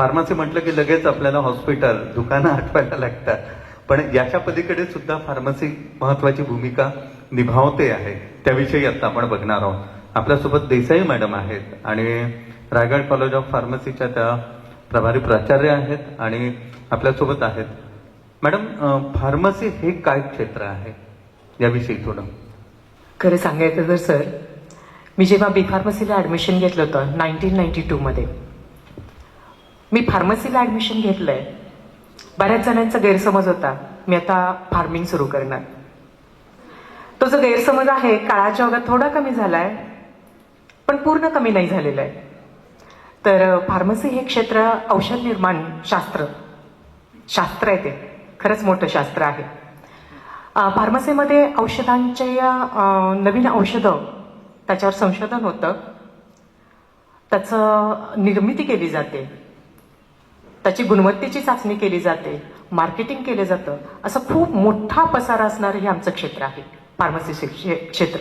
Pharmacy म्हटलं की लगेच आपल्याला हॉस्पिटल दुकानं आठवायला लागतात. पण याच्या पलीकडे सुद्धा फार्मसी महत्वाची भूमिका निभावते आहे. त्याविषयी आता आपण बघणार आहोत. आपल्यासोबत देसाई मॅडम आहेत आणि रायगड कॉलेज ऑफ फार्मसीच्या त्या प्रभारी प्राचार्य आहेत आणि आपल्यासोबत आहेत. मॅडम फार्मसी हे काय क्षेत्र आहे? याविषयी थोडं. खरं सांगायचं तर सर मी जेव्हा बी फार्मसीला ॲडमिशन घेतलं होतं नाईन्टीन नाईन्टी टूमध्ये मी फार्मसीला ॲडमिशन घेतलं आहे बऱ्याच जणांचा गैरसमज होता. मी आता फार्मिंग सुरू करणार. तो जो गैरसमज आहे काळाच्या ओघात थोडा कमी झाला आहे पण पूर्ण कमी नाही झालेला आहे. तर फार्मसी हे क्षेत्र औषध निर्माण शास्त्र. शास्त्र आहे ते. खरंच मोठं शास्त्र आहे. फार्मसीमध्ये औषधांच्या या नवीन औषधं त्याच्यावर संशोधन होतं. त्याचं निर्मिती केली जाते. त्याची गुणवत्तेची चाचणी केली जाते मार्केटिंग केलं जातं असं खूप मोठा पसारा असणारं हे आमचं क्षेत्र आहे फार्मसी क्षेत्र.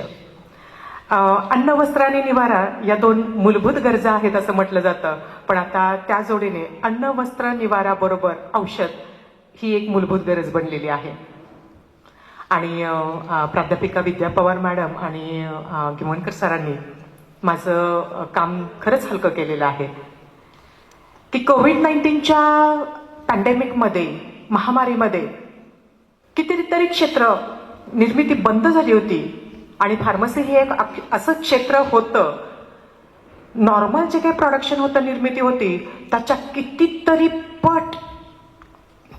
अन्न वस्त्र आणि निवारा या दोन मूलभूत गरजा आहेत असं म्हटलं जातं. पण आता त्या जोडीने अन्न वस्त्र निवारा बरोबर औषध ही एक मूलभूत गरज बनलेली आहे. आणि प्राध्यापिका विद्या पवार मॅडम आणि अ, सरांनी माझं काम खरंच हलकं केलेलं आहे. की कोविड नाईन्टीनच्या पॅन्डेमिकमध्ये महामारीमध्ये कितीतरी क्षेत्र निर्मिती बंद झाली होती. आणि फार्मसी हे एक असं क्षेत्र होतं. नॉर्मल जे काही प्रोडक्शन होतं निर्मिती होती त्याच्या कितीतरी पट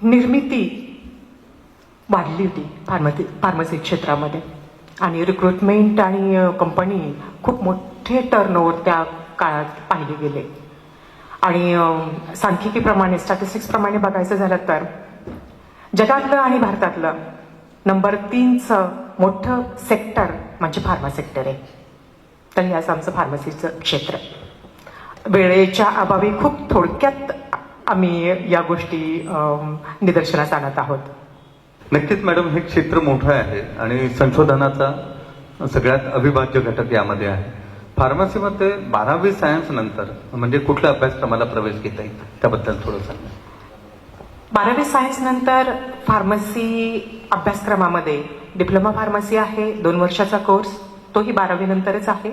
निर्मिती वाढली होती फार्मसी फार्मसी क्षेत्रामध्ये. आणि रिक्रुटमेंट आणि कंपनी खूप मोठे टर्नओव्हर त्या काळात पाहिले गेले. आणि सांख्यिकीप्रमाणे स्टॅटिस्टिक्सप्रमाणे बघायचं झालं तर जगातलं आणि भारतातलं नंबर तीनचं मोठं सेक्टर म्हणजे फार्मा सेक्टर आहे. तर हे असं आमचं फार्मसीचं क्षेत्र. वेळेच्या अभावी खूप थोडक्यात आम्ही या गोष्टी निदर्शनास आणत आहोत. नक्कीच मॅडम हे क्षेत्र मोठं आहे आणि संशोधनाचा सगळ्यात अविभाज्य घटक यामध्ये आहे. फार्मसीमध्ये बारावी सायन्स नंतर म्हणजे कुठल्या अभ्यासक्रमाला प्रवेश घेता येईल? त्याबद्दल थोडं सांगा. बारावी सायन्स नंतर फार्मसी अभ्यासक्रमामध्ये डिप्लोमा फार्मसी आहे दोन वर्षाचा कोर्स तोही बारावी नंतरच आहे.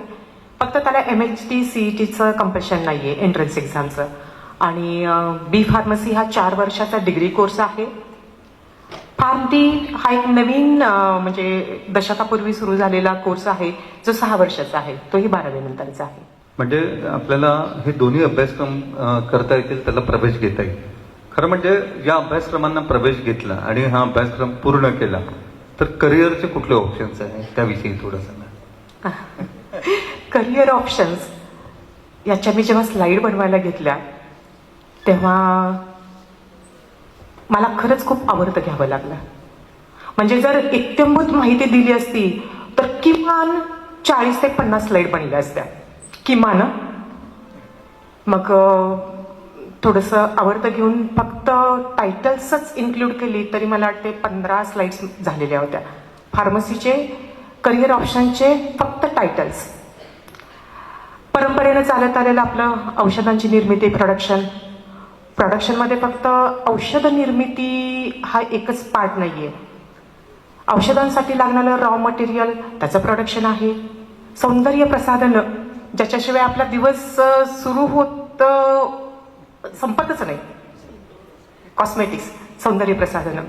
फक्त त्याला एम एच टी सी टीचं कंपल्शन नाही आहे एंट्रन्स एक्झामचं आणि बी फार्मसी हा चार वर्षाचा डिग्री कोर्स आहे. डी हा एक नवीन म्हणजे दशकापूर्वी सुरू झालेला कोर्स आहे जो सहा वर्षाचा आहे तोही बारावी नंतरचा आहे. म्हणजे आपल्याला हे दोन्ही अभ्यासक्रम करता येतील त्याला प्रवेश घेता येईल. खरं म्हणजे या अभ्यासक्रमांना प्रवेश घेतला आणि हा अभ्यासक्रम पूर्ण केला तर करिअरचे कुठले ऑप्शन्स आहेत? त्याविषयी थोडं सांगा. करिअर ऑप्शन्स याच्या मी जेव्हा स्लाईड बनवायला घेतल्या तेव्हा मला खरंच खूप आवडतं घ्यावं लागलं. म्हणजे जर इत्यंभूत माहिती दिली असती तर किमान चाळीस ते पन्नास स्लाईड बनल्या असत्या. किमान मग थोडंसं आवडतं घेऊन फक्त टायटल्सच इन्क्लूड केली तरी मला वाटते पंधरा स्लाइड्स झालेल्या होत्या. फार्मसीचे करिअर ऑप्शनचे फक्त टायटल्स परंपरेनं चालत आलेलं आपलं औषधांची निर्मिती प्रोडक्शन प्रोडक्शनमध्ये फक्त औषध निर्मिती हा एकच पार्ट नाही आहे औषधांसाठी लागणारं रॉ मटेरियल त्याचं प्रोडक्शन आहे. सौंदर्य प्रसाधनं ज्याच्याशिवाय आपला दिवस सुरू होत संपतच नाही. कॉस्मेटिक्स सौंदर्य प्रसाधनं.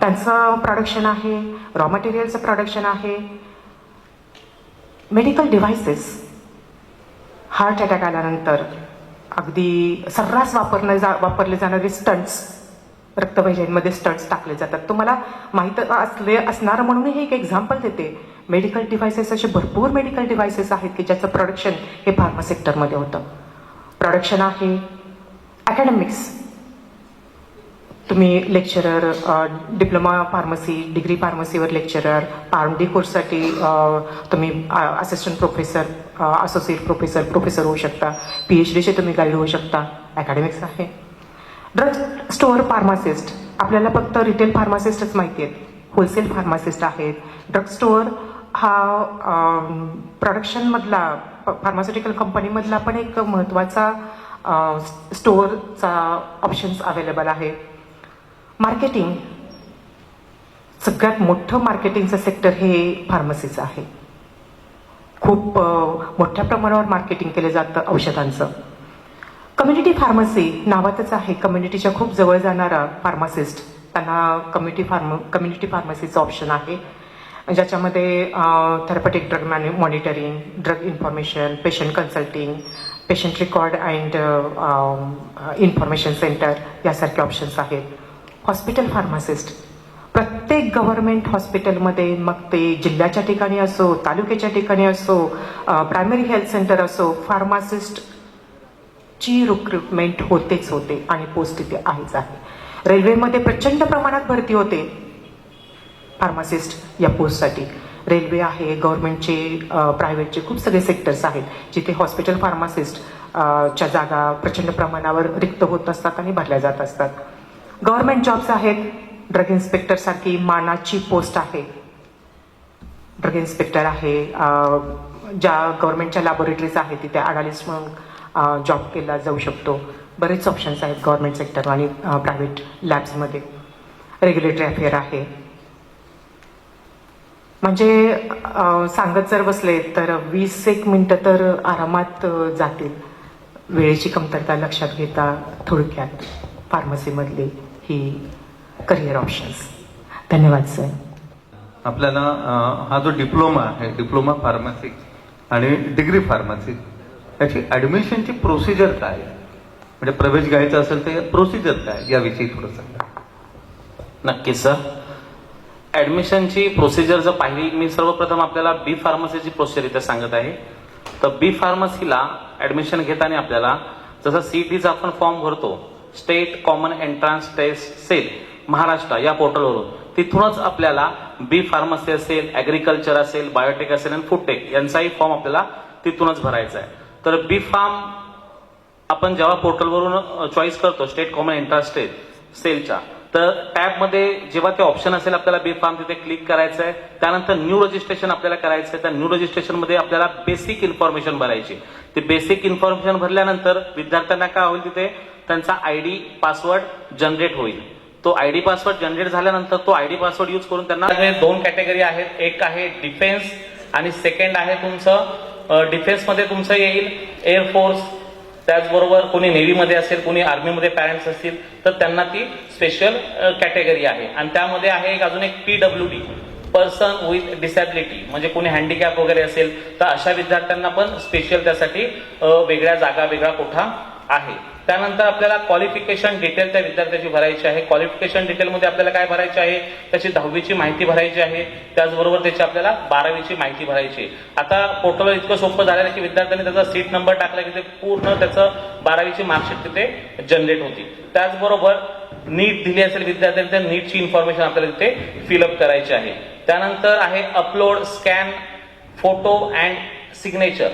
त्यांचं प्रोडक्शन आहे रॉ मटेरियलचं प्रोडक्शन आहे. मेडिकल डिव्हायसेस हार्ट अटॅक आल्यानंतर अगदी सर्रास वापरले जा वापरले जाणारे स्टंट्स रक्तवाहिन्यांमध्ये स्टड्स टाकले जातात. तुम्हाला माहीत असले असणारं म्हणून हे एक एक्झाम्पल देते. मेडिकल डिव्हायसेस असे भरपूर मेडिकल डिव्हायसेस आहेत की ज्याचं प्रोडक्शन हे फार्मा सेक्टरमध्ये होतं. प्रोडक्शन आहे अकॅडमिक्स तुम्ही लेक्चरर डिप्लोमा फार्मसी डिग्री फार्मसीवर लेक्चरर आर डी कोर्ससाठी तुम्ही assistant professor associate professor professor होऊ शकता. पी एच डीचे तुम्ही गाईड होऊ शकता. अकॅडमिक्स आहे. ड्रग स्टोअर फार्मासिस्ट आपल्याला फक्त रिटेल फार्मासिस्टच माहिती आहेत. होलसेल फार्मासिस्ट आहेत ड्रग स्टोअर हा प्रोडक्शनमधला फार्मास्युटिकल कंपनीमधला पण एक महत्त्वाचा स्टोअरचा ऑप्शन्स अवेलेबल आहे. मार्केटिंग सगळ्यात मोठं मार्केटिंगचं सेक्टर हे फार्मसीचं आहे. खूप मोठ्या प्रमाणावर मार्केटिंग केलं जातं औषधांचं. कम्युनिटी फार्मसी नावातच आहे. कम्युनिटीच्या खूप जवळ जाणारा फार्मासिस्ट. त्यांना कम्युनिटी फार्म कम्युनिटी फार्मसीचं ऑप्शन आहे. ज्याच्यामध्ये therapeutic drug मॅन्यु monitoring drug information patient consulting patient record and information centre यासारखे ऑप्शन्स आहेत. हॉस्पिटल फार्मासिस्ट प्रत्येक गव्हर्नमेंट हॉस्पिटलमध्ये मग ते जिल्ह्याच्या ठिकाणी असो तालुक्याच्या ठिकाणी असो प्रायमरी हेल्थ सेंटर असो फार्मासिस्ट ची रिक्रुटमेंट होतेच होते आणि पोस्ट तिथे आहेच आहे. रेल्वेमध्ये प्रचंड प्रमाणात भरती होते. फार्मासिस्ट या पोस्टसाठी रेल्वे आहे गव्हर्नमेंटचे प्रायव्हेटचे खूप सगळे सेक्टर्स आहेत जिथे हॉस्पिटल फार्मासिस्ट च्या जागा प्रचंड प्रमाणावर रिक्त होत असतात आणि भरल्या जात असतात. गव्हर्नमेंट जॉब्स आहेत. ड्रग इन्स्पेक्टर सारखी मानाची पोस्ट आहे. ड्रग इन्स्पेक्टर आहे ज्या गव्हर्नमेंटच्या लॅबोरेटरीज आहेत तिथे अनालिस्ट म्हणून जॉब केला जाऊ शकतो. बरेच ऑप्शन्स आहेत गव्हर्नमेंट सेक्टर आणि प्रायव्हेट लॅब्समध्ये रेग्युलेटरी अफेअर आहे. म्हणजे सांगत जर बसले तर वीस एक मिनटं तर आरामात जातील. वेळेची कमतरता लक्षात घेता थोडक्यात फार्मसीमधली ही करिअर ऑप्शन्स धन्यवाद सर आपल्याला हा जो डिप्लोमा आहे डिप्लोमा फार्मसी आणि डिग्री फार्मसी त्याची ॲडमिशनची प्रोसिजर काय? म्हणजे प्रवेश घ्यायचा असेल तर प्रोसिजर काय? याविषयी थोडं सांगा. नक्कीच सर ॲडमिशनची प्रोसिजर जर पाहिली मी सर्वप्रथम आपल्याला बी फार्मसीची प्रोसिजर इथे सांगत आहे. तर बी फार्मसीला ॲडमिशन घेताना आपल्याला जसं सीईटीचा आपण फॉर्म भरतो state common entrance test cell Maharashtra या पोर्टलवरून तिथूनच आपल्याला बी फार्मसी असेल ॲग्रिकल्चर असेल बायोटेक असेल आणि फूडटेक यांचाही फॉर्म आपल्याला तिथूनच भरायचा आहे. तर बी फार्म आपण जेव्हा पोर्टलवरून चॉईस करतो स्टेट कॉमन इंटरेस्ट टेस्ट सेलच्या तर टॅबमध्ये जेव्हा ते ऑप्शन असेल आपल्याला बी फार्म तिथे क्लिक करायचं आहे त्यानंतर न्यू रजिस्ट्रेशन आपल्याला करायचं आहे त्या न्यू रजिस्ट्रेशनमध्ये आपल्याला बेसिक इन्फॉर्मेशन भरायची. ते बेसिक इन्फॉर्मेशन भरल्यानंतर विद्यार्थ्यांना काय होईल तिथे? त्यांचा आय डी पासवर्ड जनरेट होईल. तो आयडी पासवर्ड जनरेट झाल्यानंतर तो आयडी पासवर्ड यूज करून त्यांना दोन कॅटेगरी आहेत. एक आहे डिफेन्स आणि सेकंड आहे तुमचं डिफेन्समध्ये तुमचं येईल. एअरफोर्स त्याचबरोबर कोणी नेव्हीमध्ये असेल कोणी आर्मीमध्ये पॅरेंट्स असतील तर त्यांना ती स्पेशल कॅटेगरी आहे. आणि त्यामध्ये आहे एक अजून एक P W D person with disability म्हणजे कोणी हँडिकॅप वगैरे असेल तर अशा विद्यार्थ्यांना पण स्पेशल त्यासाठी वेगळ्या जागा वेगळा कोठा आहे. त्यानंतर आपल्याला क्वालिफिकेशन डिटेल त्या विद्यार्थ्याची भरायची आहे. क्वालिफिकेशन डिटेलमध्ये आपल्याला काय भरायचे आहे? त्याची दहावीची माहिती भरायची आहे. त्याचबरोबर त्याची आपल्याला बारावीची माहिती भरायची आहे. आता पोर्टलवर इतकं सोपं झालेलं आहे की विद्यार्थ्यांनी त्याचा सीट नंबर टाकला की ते पूर्ण त्याचं बारावीची मार्कशीट तिथे जनरेट होती त्याचबरोबर नीट दिली असेल विद्यार्थ्यांनी त्या नीटची इन्फॉर्मेशन आपल्याला तिथे फिलअप करायची आहे. त्यानंतर आहे upload scan photo and signature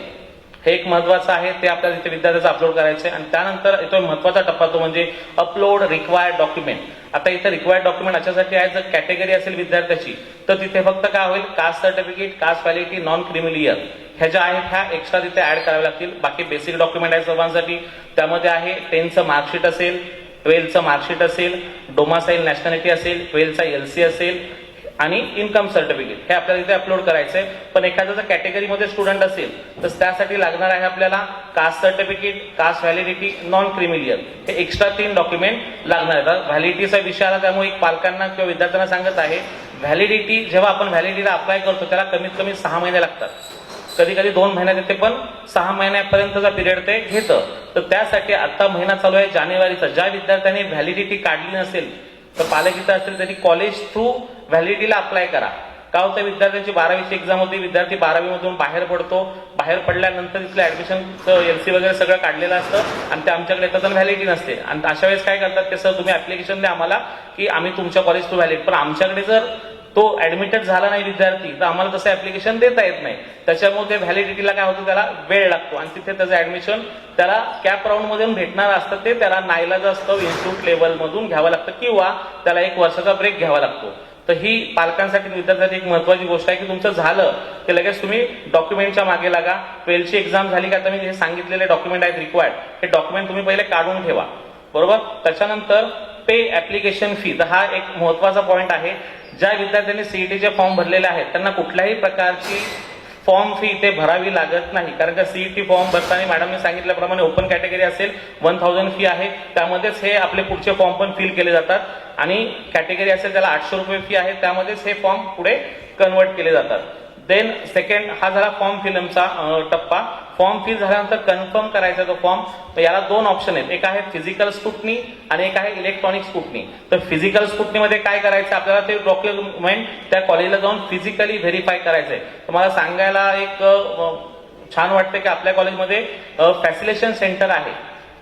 हे एक महत्वाचं आहे ते आपल्याला तिथे विद्यार्थ्याचं अपलोड करायचं आहे. आणि त्यानंतर येतो महत्त्वाचा टप्पा तो म्हणजे अपलोड रिक्वायर्ड डॉक्युमेंट आता इथे रिक्वायर्ड डॉक्युमेंट अशासाठी आहे जर कॅटेगरी असेल विद्यार्थ्याची तर तिथे फक्त काय होईल? Caste certificate caste validity non creamy layer ह्या ज्या आहेत ह्या एक्स्ट्रा तिथे ऍड कराव्या लागतील. बाकी बेसिक डॉक्युमेंट आहे सर्वांसाठी. त्यामध्ये आहे टेनचं मार्कशीट असेल ट्वेल्थचं मार्कशीट असेल डोमासाईल नॅशनॅलिटी असेल ट्वेल्थचा एलसी असेल आणि इन्कम सर्टिफिकेट हे आपल्याला इथे अपलोड करायचंय. पण एखादा जर कॅटेगरीमध्ये स्टुडंट असेल तर त्यासाठी लागणार आहे आपल्याला caste certificate caste validity non creamy layer हे एक्स्ट्रा तीन डॉक्युमेंट लागणार आहेत. व्हॅलिडिटीचा विषय आला त्यामुळे पालकांना किंवा विद्यार्थ्यांना सांगत आहे व्हॅलिडिटी जेव्हा आपण व्हॅलिडिटीला अप्लाय करतो त्याला कमीत कमी सहा महिने लागतात. कधी कधी दोन महिन्यात येते पण सहा महिन्यापर्यंतचा पिरियड ते घेतं. तर त्यासाठी आता महिना चालू आहे जानेवारीचा. ज्या विद्यार्थ्यांनी व्हॅलिडिटी काढली नसेल तर पालक इथं असतील त्यांनी कॉलेज थ्रू व्हॅलिडीला अप्लाय करा. का होतं? विद्यार्थ्यांची बारावीची एक्झाम होती विद्यार्थी बारावीमधून बाहेर पडतो. बाहेर पडल्यानंतर तिथलं ऍडमिशन एलसी वगैरे सगळं काढलेलं असतं आणि ते आमच्याकडे येतात आणि नसते. आणि अशा वेळेस काय करतात ते सर तुम्ही ऍप्लिकेशन द्या आम्हाला की आम्ही तुमच्या कॉलेज थ्रू व्हॅलिड पण आमच्याकडे जर तो ऍडमिटेड झाला नाही विद्यार्थी तर आम्हाला तसं ऍप्लिकेशन देता येत नाही. त्याच्यामुळे ते व्हॅलिडिटीला काय होतं त्याला वेळ लागतो. आणि तिथे त्याचं ऍडमिशन त्याला कॅप राऊंड मधून भेटणार असतं ते त्याला नाईलाज असतं इन्स्टिट्यूट लेवल मधून घ्यावं लागतं किंवा त्याला एक वर्षाचा ब्रेक घ्यावा लागतो. तर ही पालकांसाठी आणि विद्यार्थ्यांसाठी एक महत्वाची गोष्ट आहे की तुमचं झालं की लगेच तुम्ही डॉक्युमेंटच्या मागे लागा. ट्वेल्थची एक्झाम झाली का तर मी हे सांगितलेले डॉक्युमेंट आहेत रिक्वायर्ड हे डॉक्युमेंट तुम्ही पहिले काढून ठेवा. बरोबर? त्याच्यानंतर पे ऍप्लिकेशन फी तर हा एक महत्त्वाचा पॉईंट आहे. ज्या विद्यार्थ्यांनी सीईटीचे फॉर्म भरलेले आहेत त्यांना कुठल्याही प्रकारची फॉर्म फी इथे भरावी लागत नाही. कारण का सीईटी फॉर्म भरताना मॅडमने सांगितल्याप्रमाणे ओपन कॅटेगरी असेल वन थाउजंड फी आहे. त्यामध्येच हे आपले पुढचे फॉर्म पण फिल केले जातात. आणि कॅटेगरी असेल त्याला आठशे रुपये फी आहे. त्यामध्येच हे फॉर्म पुढे कन्वर्ट केले जातात. देन सेकंड हा झाला फॉर्म फिलमचा टप्पा. फॉर्म फिल झाल्यानंतर कन्फर्म करायचा तो फॉर्म याला दोन ऑप्शन आहेत. एक आहे फिजिकल स्कुटनी आणि एक आहे इलेक्ट्रॉनिक स्कुटनी तर फिजिकल स्कुटनीमध्ये काय करायचं? आपल्याला ते डॉक्युमेंट त्या कॉलेजला जाऊन फिजिकली व्हेरीफाय करायचंय. तर मला सांगायला एक छान वाटतं की आपल्या कॉलेजमध्ये फॅसिलेशन सेंटर आहे.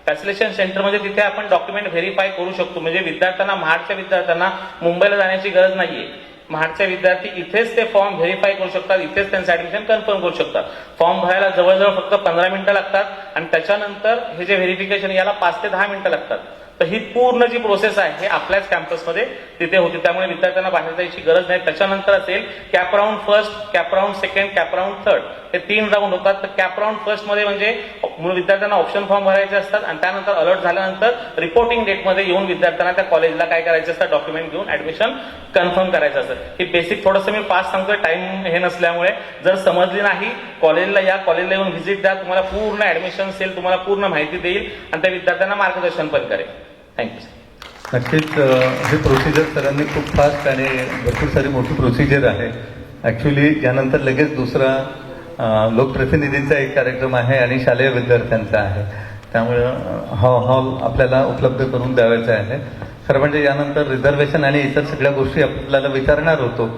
फॅसिलेशन सेंटरमध्ये म्हणजे तिथे आपण डॉक्युमेंट व्हेरीफाय करू शकतो. म्हणजे विद्यार्थ्यांना महाडच्या विद्यार्थ्यांना मुंबईला जाण्याची गरज नाहीये. महाडचे विद्यार्थी इथेच ते फॉर्म व्हेरीफाय करू शकतात इथेच त्यांचं ऍडमिशन कन्फर्म करू शकतात. फॉर्म भरायला जवळजवळ फक्त पंधरा मिनिटं लागतात आणि त्याच्यानंतर हे जे व्हेरिफिकेशन याला पाच ते दहा मिनिटं लागतात. तर ही पूर्ण जी प्रोसेस आहे हे आपल्याच कॅम्पसमध्ये तिथे होती. त्यामुळे विद्यार्थ्यांना बाहेर जायची गरज नाही. त्याच्यानंतर असेल cap round first cap round second cap round third हे तीन राऊंड होतात. तर कॅप राऊंड फर्स्टमध्ये म्हणजे विद्यार्थ्यांना ऑप्शन फॉर्म भरायचे असतात आणि त्यानंतर अलर्ट झाल्यानंतर रिपोर्टिंग डेटमध्ये येऊन विद्यार्थ्यांना त्या कॉलेजला काय करायचे असतं डॉक्युमेंट घेऊन ऍडमिशन कन्फर्म करायचं असतं. हे बेसिक थोडंसं मी पास सांगतोय. टाइम हे नसल्यामुळे जर समजली नाही कॉलेजला या कॉलेजला येऊन व्हिजिट द्या. तुम्हाला पूर्ण ऍडमिशन सेल तुम्हाला पूर्ण माहिती देईल आणि त्या विद्यार्थ्यांना मार्गदर्शन पण करेल. थँक्यू नक्कीच हे प्रोसिजर सरांनी खूप फास्ट आणि भरपूर सारी मोठी प्रोसिजर आहे. ॲक्च्युली यानंतर लगेच दुसरा लोकप्रतिनिधींचा एक कार्यक्रम आहे आणि शालेय विद्यार्थ्यांचा आहे. त्यामुळं हा हॉल आपल्याला उपलब्ध करून द्यावायचा आहे. खरं म्हणजे यानंतर रिझर्वेशन आणि इतर सगळ्या गोष्टी आपल्याला विचारणार होतो.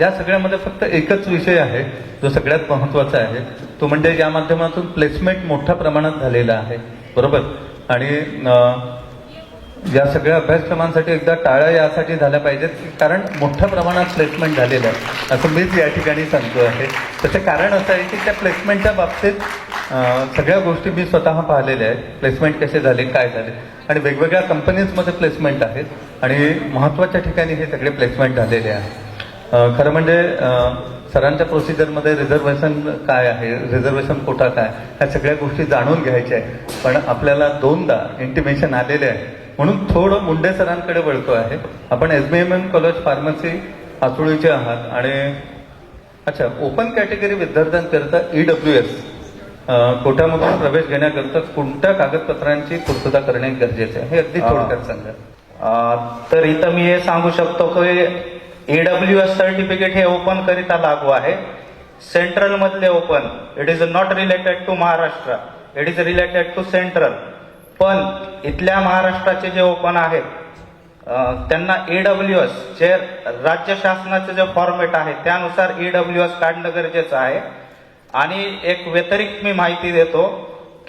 या सगळ्यामध्ये फक्त एकच विषय आहे जो सगळ्यात महत्त्वाचा आहे. तो म्हणजे या माध्यमातून प्लेसमेंट मोठ्या प्रमाणात झालेला आहे. बरोबर? आणि या सगळ्या अभ्यासक्रमांसाठी एकदा टाळ्या यासाठी झाल्या पाहिजेत कारण मोठ्या प्रमाणात प्लेसमेंट झालेलं आहे. असं मीच या ठिकाणी सांगतो आहे. त्याचं कारण असं आहे की त्या प्लेसमेंटच्या बाबतीत सगळ्या गोष्टी मी स्वतः पाहिलेल्या आहेत. प्लेसमेंट कसे झाले काय झाले. आणि वेगवेगळ्या कंपनीजमध्ये प्लेसमेंट आहेत. आणि महत्त्वाच्या ठिकाणी हे सगळे प्लेसमेंट झालेले आहे खरं म्हणजे सरांच्या प्रोसिजरमध्ये रिझर्वेशन काय आहे रिझर्वेशन कोटा काय ह्या सगळ्या गोष्टी जाणून घ्यायच्या आहे पण आपल्याला दोनदा इंटिमेशन आलेले आहे म्हणून थोडं मुंडे सरांकडे वळतो आहे. आपण S B M M college pharmacy आसुळीचे आहात आणि अच्छा ओपन कॅटेगरी विद्यार्थ्यांकरता ईडब्ल्यू एस कोट्यामधून प्रवेश घेण्याकरता कोणत्या कागदपत्रांची पूर्तता करणे गरजेचे आहे? हे अगदी थोडक्यात सांगा. तर इथं मी हे सांगू शकतो की ईडब्ल्यू एस सर्टिफिकेट हे ओपन करिता लागू आहे. सेंट्रल मधले open it is not related to Maharashtra it is related to central पण इथल्या महाराष्ट्राचे जे ओपन आहेत त्यांना ए डब्ल्यू एस जे राज्य शासनाचे जे फॉर्मेट आहे त्यानुसार ईडब्ल्यू एस काढणं गरजेचं आहे. आणि एक व्यतिरिक्त मी माहिती देतो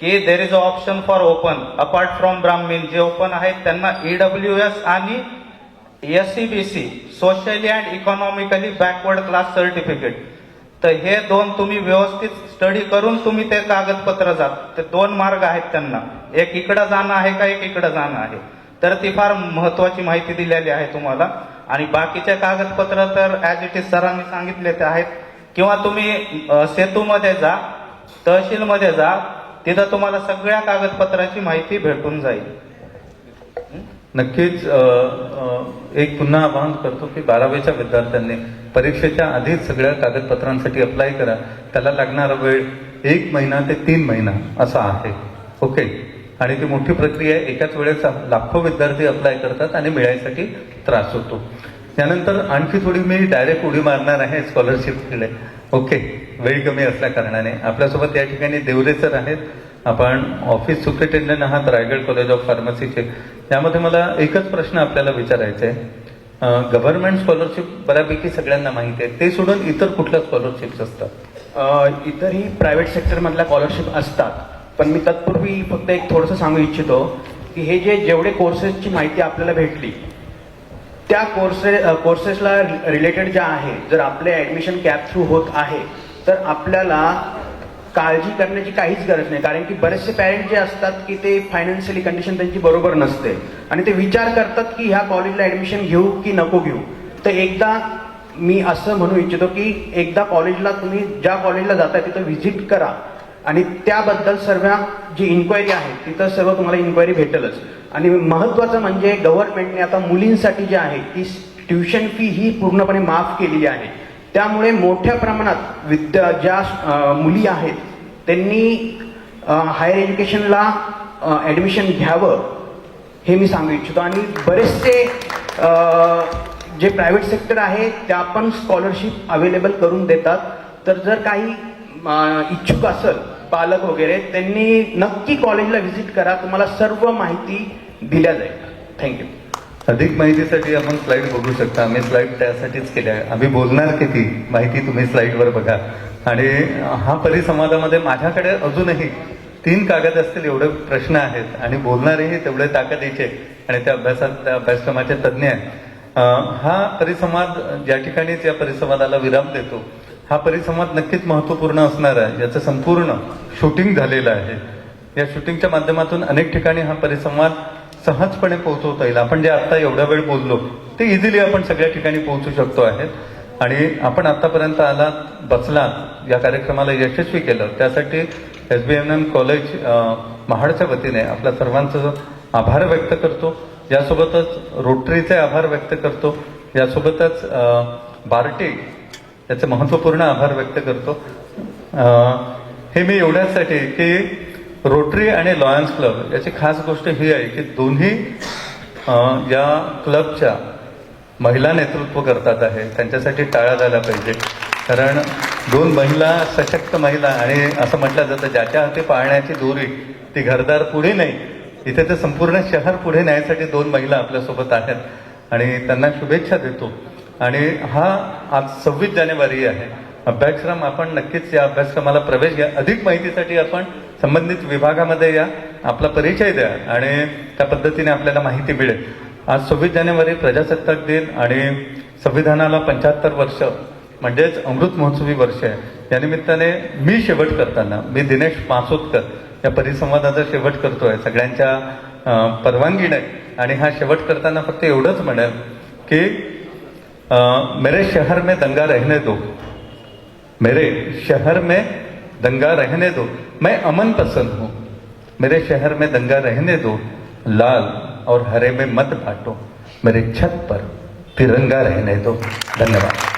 की there is a option for open apart from Brahmin जे ओपन आहेत त्यांना ई डब्ल्यू एस आणि S C B C socially and economically backward class certificate तर हे दोन तुम्ही व्यवस्थित स्टडी करून तुम्ही ते कागदपत्र जात ते दोन मार्ग आहेत त्यांना. एक इकडं जाणं आहे का एक इकडं जाणं आहे? तर ती फार महत्वाची माहिती दिलेली आहे तुम्हाला. आणि बाकीचे कागदपत्र तर ॲज इट इज सरांनी सांगितले ते आहेत. किंवा तुम्ही सेतूमध्ये जा तहसीलमध्ये जा तिथं तुम्हाला सगळ्या कागदपत्राची माहिती भेटून जाईल. नक्कीच एक पुन्हा आवाहन करतो की बारावीच्या विद्यार्थ्यांनी परीक्षेच्या आधीच सगळ्या कागदपत्रांसाठी अप्लाय करा. त्याला लागणारा वेळ एक महिना ते तीन महिना असा आहे. ओके? आणि ती मोठी प्रक्रिया आहे एकाच वेळेस लाखो विद्यार्थी अप्लाय करतात आणि मिळायसाठी त्रास होतो. त्यानंतर आणखी थोडी मी डायरेक्ट उडी मारणार आहे स्कॉलरशिपकडे ओके? वेळ कमी असल्या कारणाने. आपल्यासोबत या ठिकाणी देवरे सर आहेत. आपण ऑफिस सुप्रिटेंडंट आहात रायगड कॉलेज ऑफ फार्मसीचे यामध्ये मला एकच प्रश्न आपल्याला विचारायचा आहे गव्हर्नमेंट स्कॉलरशिप बऱ्यापैकी सगळ्यांना माहिती आहे. ते सोडून इतर कुठल्या स्कॉलरशिप्स असतात? इतरही प्रायव्हेट सेक्टरमधल्या स्कॉलरशिप असतात. पण मी तत्पूर्वी फक्त एक थोडंसं सांगू इच्छितो की हे जे जेवढे कोर्सेसची माहिती आपल्याला भेटली त्या कोर्से कोर्सेसला रिलेटेड ज्या आहे जर आपले ॲडमिशन कॅप थ्रू होत आहे तर आपल्याला काळजी करण्याची काहीच गरज नाही. कारण की बरेचसे पॅरेंट जे असतात की ते फायनान्शियली कंडिशन त्यांची बरोबर नसते. आणि ते विचार करतात की ह्या कॉलेजला ऍडमिशन घेऊ की नको घेऊ. तर एकदा मी असं म्हणू इच्छितो की एकदा कॉलेजला तुम्ही ज्या कॉलेजला जाताय तिथं व्हिजिट करा. आणि त्याबद्दल सर्व जी इन्क्वायरी आहे तिथं सर्व तुम्हाला इन्क्वायरी भेटेलच. आणि महत्त्वाचं म्हणजे गव्हर्नमेंटने आता मुलींसाठी जे आहे ती ट्युशन फी ही पूर्णपणे माफ केलेली आहे. त्यामुळे मोठ्या प्रमाणात विद्या ज्या मुली आहेत त्यांनी हायर एज्युकेशनला ॲडमिशन घ्यावं हे मी सांगू इच्छितो. आणि बरेचसे जे प्रायव्हेट सेक्टर आहे त्या पण स्कॉलरशिप अवेलेबल करून देतात. तर जर काही इच्छुक असेल पालक वगैरे त्यांनी नक्की कॉलेजला व्हिजिट करा. तुम्हाला सर्व माहिती दिल्या जाईल. थँक्यू अधिक माहितीसाठी आपण स्लाईड बघू शकता. आम्ही स्लाईड त्यासाठीच केल्या आहे. आम्ही बोलणार किती? माहिती तुम्ही स्लाइडवर बघा. आणि हा परिसंवादामध्ये माझ्याकडे अजूनही तीन कागद असतील एवढे प्रश्न आहेत. आणि बोलणारेही तेवढे ताकदीचे आणि त्या अभ्यासात त्या अभ्यासक्रमाचे तज्ज्ञ आहेत. हा परिसंवाद ज्या ठिकाणीच या परिसंवादाला विराम देतो हा परिसंवाद नक्कीच महत्त्वपूर्ण असणार आहे. याचं संपूर्ण शूटिंग झालेलं आहे. या शूटिंगच्या माध्यमातून अनेक ठिकाणी हा परिसंवाद सहजपणे पोहोचवता येईल. आपण जे आत्ता एवढा वेळ बोललो ते इझिली आपण सगळ्या ठिकाणी पोहोचू शकतो आहेत. आणि आपण आतापर्यंत आलात बसलात या कार्यक्रमाला यशस्वी केलं. त्यासाठी S B M M college महाडच्या वतीने आपल्या सर्वांचं आभार व्यक्त करतो. यासोबतच रोटरीचे आभार व्यक्त करतो. यासोबतच बार्टी याचे महत्त्वपूर्ण आभार व्यक्त करतो. हे मी एवढ्यासाठी की रोटरी आणि लॉयन्स क्लब याची खास गोष्ट ही आहे की दोन्ही या क्लबच्या महिला नेतृत्व करतात आहे. त्यांच्यासाठी टाळा झाला पाहिजे. कारण दोन महिला सशक्त महिला आणि असं म्हटलं जातं ज्याच्या हाती पाळण्याची दोरी ती घरदार पुढे नाही इथे तर संपूर्ण शहर पुढे न्यायसाठी दोन महिला आपल्यासोबत आहेत. आणि त्यांना शुभेच्छा देतो. आणि हा आज सव्वीस जानेवारी आहे. अभ्यासक्रम आपण नक्कीच या अभ्यासक्रमाला प्रवेश घ्या. अधिक माहितीसाठी आपण संबंधित विभागामध्ये या आपला परिचय द्या आणि त्या पद्धतीने आपल्याला माहिती मिळेल. आज सव्वीस जानेवारी प्रजासत्ताक दिन आणि संविधानाला पंच्याहत्तर वर्ष म्हणजेच अमृत महोत्सवी वर्ष आहे. या निमित्ताने मी शेवट करताना मी दिनेश मासोदकर या परिसंवादाचा शेवट करतोय सगळ्यांच्या परवानगीने आणि हा शेवट करताना फक्त एवढंच म्हणेल की मेरे शहर में दंगा रहने दो. मेरे शहर में दंगा रहने दो। मैं अमन पसंद हूँ। मेरे शहर में दंगा रहने दो। लाल और हरे में मत बांटो। मेरे छत पर तिरंगा रहने दो। धन्यवाद।